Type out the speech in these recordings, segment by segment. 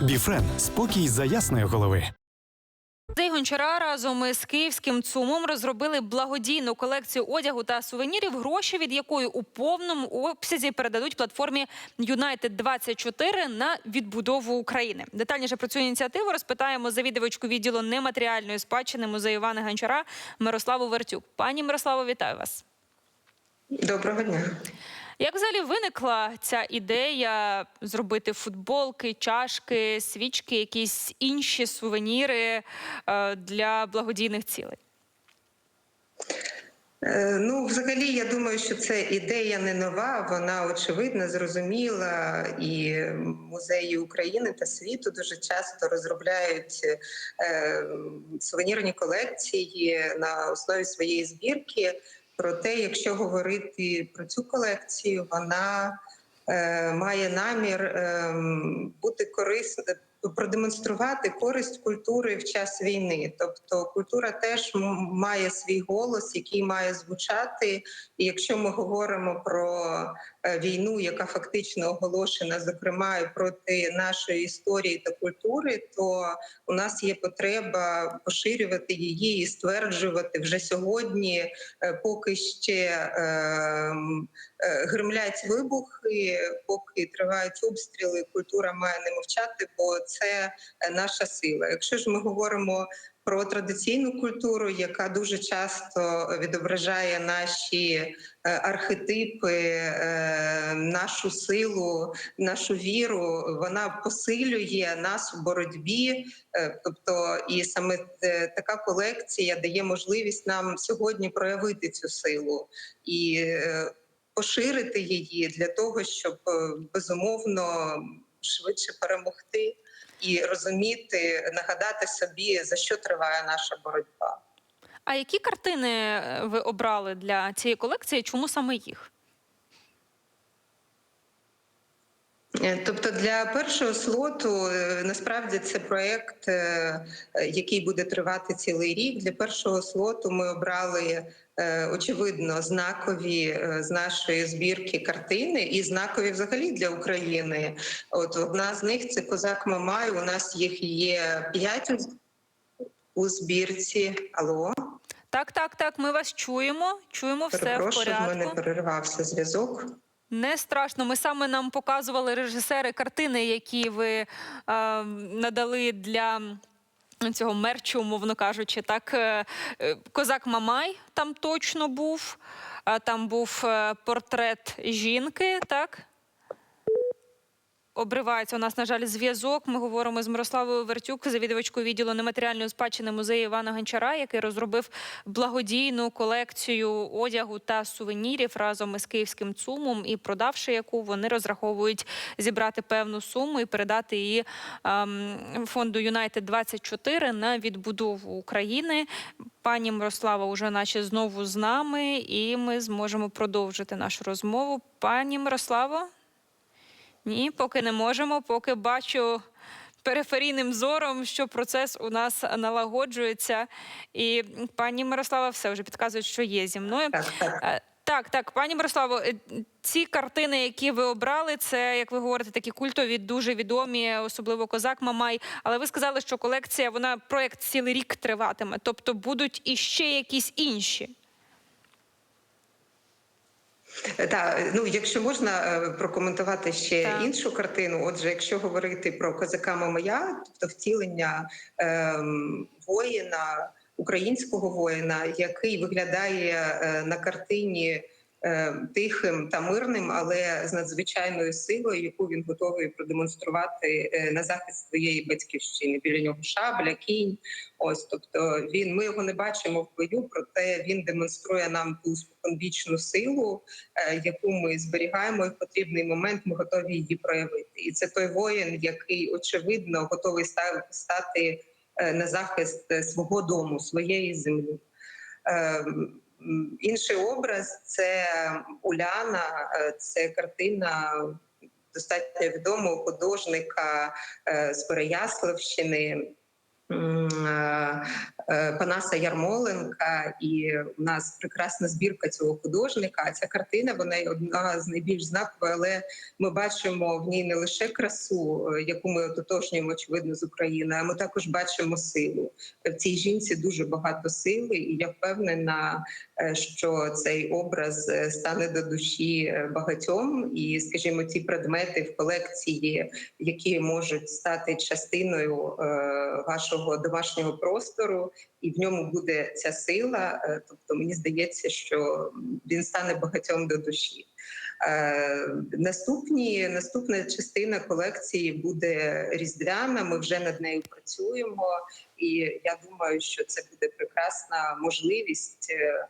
Біфрен спокій за ясної голови. Музей Гончара разом із київським ЦУМом розробили благодійну колекцію одягу та сувенірів, гроші від якої у повному обсязі передадуть платформі United 24 на відбудову України. Детальніше про цю ініціативу розпитаємо завідувачку відділу нематеріальної спадщини музею Івана Гончара Мирославу Вертюк. Пані Мирославо, вітаю вас. Доброго дня. Як взагалі виникла ця ідея зробити футболки, чашки, свічки, якісь інші сувеніри е, для благодійних цілей? Е, Ну, взагалі, я думаю, що це ідея не нова, вона очевидна, зрозуміла, і музеї України та світу дуже часто розробляють е, сувенірні колекції на основі своєї збірки. Проте, якщо говорити про цю колекцію, вона е, має намір е, бути корисною, продемонструвати користь культури в час війни. Тобто культура теж має свій голос, який має звучати. І якщо ми говоримо про війну, яка фактично оголошена, зокрема проти нашої історії та культури, то у нас є потреба поширювати її і стверджувати вже сьогодні, е, поки ще е, е, гримлять вибухи, поки тривають обстріли, культура має не мовчати, бо це е, наша сила. Якщо ж ми говоримо про традиційну культуру, яка дуже часто відображає наші е, архетипи, е, нашу силу, нашу віру, вона посилює нас у боротьбі. Е, Тобто, і саме така колекція дає можливість нам сьогодні проявити цю силу і поширити її для того, щоб безумовно швидше перемогти і розуміти, нагадати собі за що триває наша боротьба. А які картини е, ви обрали для цієї колекції? Чому саме їх? Тобто для першого слоту е, насправді це проект, е, е, який буде тривати цілий рік. Для першого слоту ми обрали е, очевидно знакові е, з нашої збірки картини і знакові взагалі для України. От одна з них це козак Мамай. У нас їх є п'ять у збірці. Алло, Так, так, так. Ми вас чуємо. Чуємо все в перепрошую, в мене перервався зв'язок. Не страшно. Ми саме нам показували режисери картини, які ви е, надали для. Цього мерчу, умовно кажучи, так е, е, козак Мамай там точно був. Там був е, портрет жінки, так? Обривається у нас, на жаль, зв'язок. Ми говоримо з Мирославою Вертюк, завідувачкою відділу нематеріальної спадщини музею Івана Гончара, який розробив благодійну колекцію одягу та сувенірів разом із київським ЦУМом, і продавши яку вони розраховують зібрати певну суму і передати її ем, фонду United 24 на відбудову України. Пані Мирослава уже наче знову з нами, і ми зможемо продовжити нашу розмову. Пані Мирославо? Ні, поки не можемо, поки бачу периферійним зором, що процес у нас налагоджується. І пані Мирослава все вже підказує, що є зі мною. Так, так. Е, Так, так, пані Мирославо, е, ці картини, які ви обрали, це, як ви говорите, такі культові, дуже відомі, особливо козак Мамай. Але ви сказали, що колекція, вона проект цілий рік триватиме. Тобто будуть іще якісь інші. Так, ну якщо можна е, прокоментувати ще Так. іншу картину. Отже, якщо говорити про козака Мамая, тобто втілення ем, воїна, українського воїна, який виглядає е, на картині тихим та мирним, але з надзвичайною силою, яку він готовий продемонструвати е, на захист своєї батьківщини. Біля нього шабля, кінь. Ось, тобто він ми його не бачимо в бою, проте він демонструє нам ту споконвічну силу, е, яку ми зберігаємо, і в потрібний момент ми готові її проявити. І це той воїн, який очевидно готовий ста- стати е, на захист е, свого дому, своєї землі. Інший образ це Уляна, е, це картина достатньо відомого художника е, з Переяславщини. Е, Панаса Ярмоленка, і у нас прекрасна збірка цього художника. Ця картина вона одна з найбільш знакових, але ми бачимо в ній не лише красу, е, яку ми ототожнюємо очевидно з України, а ми також бачимо силу. В цій жінці дуже багато сили, і я впевнена, е, що цей образ стане до душі багатьом. І, скажімо, ті предмети в колекції, які можуть стати частиною е, вашого домашнього простору, і в ньому буде ця сила. Е, Тобто, мені здається, що він стане багатьом до душі. Е, Наступні наступна частина колекції буде різдвяна. Ми вже над нею працюємо, і я думаю, що це буде прекрасна можливість е,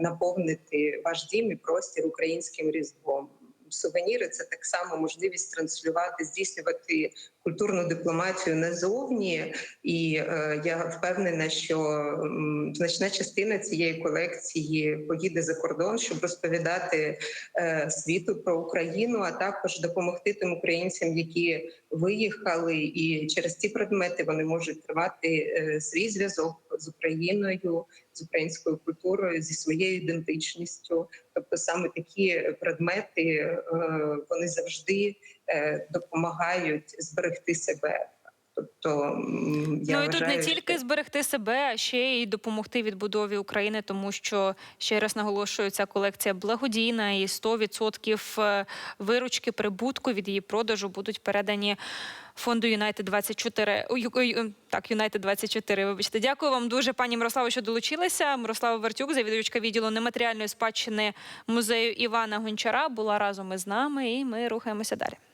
наповнити ваш дім і простір українським різдвом. Сувеніри це так само можливість транслювати, здійснювати культурну дипломатію назовні. І е, я впевнена, що м, значна частина цієї колекції поїде за кордон, щоб розповідати е, світу про Україну, а також допомогти тим українцям, які виїхали, і через ці предмети вони можуть тривати е, свій зв'язок з Україною, з українською культурою, зі своєю ідентичністю. Тобто, саме такі предмети е, вони завжди е, допомагають зберегти себе. Тобто, я ну і тут не тільки що- зберегти себе, а ще й допомогти відбудові України, тому що ще раз наголошую, ця колекція благодійна і 100% е, виручки прибутку від її продажу будуть передані фонду Юнайтед 24 Ой, ой, ой, Так, Юнайтед 24 Вибачте, дякую вам дуже, пані Мирославо, що долучилися. Мирослава Вертюк, завідувачка відділу нематеріальної спадщини музею Івана Гончара, була разом із нами, і ми рухаємося далі.